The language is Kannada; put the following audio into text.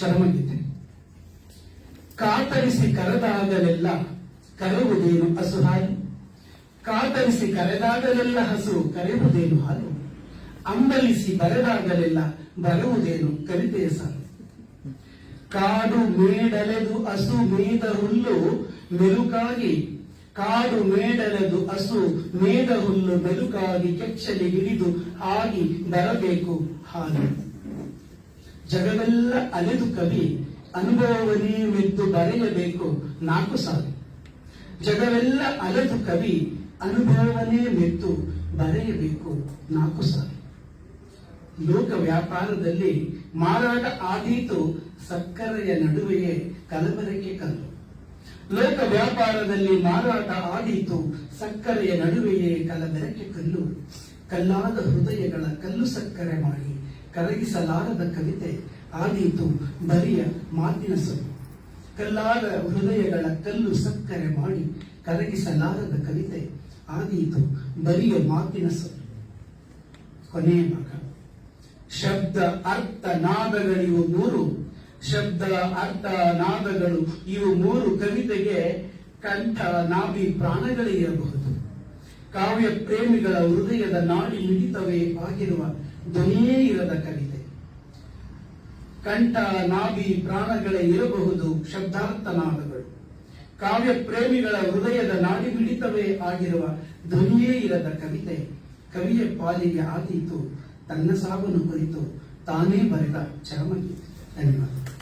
ಚರಮಗೀತೆ ಕಾತರಿಸಿ ಕರೆದಾಗಲೆಲ್ಲ ಕರೆಯುವುದೇನು ಹಸು ಹಾಲು? ಕಾತರಿಸಿ ಕರೆದಾಗಲೆಲ್ಲ ಹಸು ಕರೆಯುವುದೇನು ಹಾಲು? ಅಂಬಲಿಸಿ ಬರೆದಾಗಲೆಲ್ಲ ಬರುವುದೇನು ಕಲಿತೆಯ ಸಾಲು? ಕಾಡು ಮೇಡಲೆದು ಹಸು ಮೇದ ಹುಲ್ಲು ಮೆಲುಕಾಗಿ, ಕಾಡು ಮೇಡಲೆದು ಹಸು ಮೇದ ಹುಲ್ಲು ಮೆಲುಕಾಗಿ ಕೆಚ್ಚಲಿ ಹಿಡಿದು ಆಗಿ ಬರಬೇಕು ಹಾಲು. ಜಗವೆಲ್ಲ ಅಲೆದು ಕವಿ ಅನುಭವವನ್ನೇ ಮೆದ್ದು ಬರೆಯಬೇಕು ನಾಲ್ಕು ಸಾಲು. ಜಗವೆಲ್ಲ ಅಲೆದು ಕವಿ ಅನುಭವವನ್ನೇ ಮೆತ್ತು ಬರೆಯಬೇಕು ನಾಲ್ಕು ಸಾಲು. ಲೋಕ ವ್ಯಾಪಾರದಲ್ಲಿ ಮಾರಾಟ ಆದೀತು ಸಕ್ಕರೆಯ ನಡುವೆಯೇ ಕಲಬರಕೆ ಕಲ್ಲು ಲೋಕ ವ್ಯಾಪಾರದಲ್ಲಿ ಮಾರಾಟ ಆದೀತು ಸಕ್ಕರೆಯ ನಡುವೆಯೇ ಕಲಬೆರಕೆ ಕಲ್ಲು ಕಲ್ಲಾದ ಹೃದಯಗಳ ಕಲ್ಲು ಸಕ್ಕರೆ ಮಾಡಿ ಕರಗಿಸಲಾರದ ಕವಿತೆ ಆದೀತು ಬರಿಯ ಮಾತಿನ ಸೊಲ್ಲು ಕಲ್ಲಾದ ಹೃದಯಗಳ ಕಲ್ಲು ಸಕ್ಕರೆ ಮಾಡಿ ಕರಗಿಸಲಾರದ ಕವಿತೆ ಆದೀತು ಬರಿಯ ಮಾತಿನ ಸೊಲ್ಲು ಕೊನೆಯ ಭಾಗ ಶಬ್ದ ಅರ್ಥ ನಾದಗಳಿವು ಮೂರು. ಶಬ್ದ ಅರ್ಥ ನಾದಗಳು ಇವು ಮೂರು ಕವಿತೆಗೆ ಕಂಠ, ನಾಭಿ, ಪ್ರಾಣಗಳೇ ಇರಬಹುದು. ಕಾವ್ಯ ಪ್ರೇಮಿಗಳ ಹೃದಯದ ನಾಡಿ ಮಿಡಿತವೇ ಆಗಿರುವ ಧ್ವನಿಯೇ ಇರದ ಕವಿತೆ. ಕಂಠ ನಾಭಿ ಪ್ರಾಣಗಳೇ ಇರಬಹುದು ಶಬ್ದಾರ್ಥ ನಾದಗಳು ಕಾವ್ಯ ಪ್ರೇಮಿಗಳ ಹೃದಯದ ನಾಡಿ ಮಿಡಿತವೇ ಆಗಿರುವ ಧ್ವನಿಯೇ ಇರದ ಕವಿತೆ. ಕವಿಯ ಪಾಲಿಗೆ ಆದೀತು, ತನ್ನ ಸಾವನ್ನು ಕುರಿತು ತಾನೇ ಬರೆದ ಚರಮಗೀತೆ. ಧನ್ಯವಾದ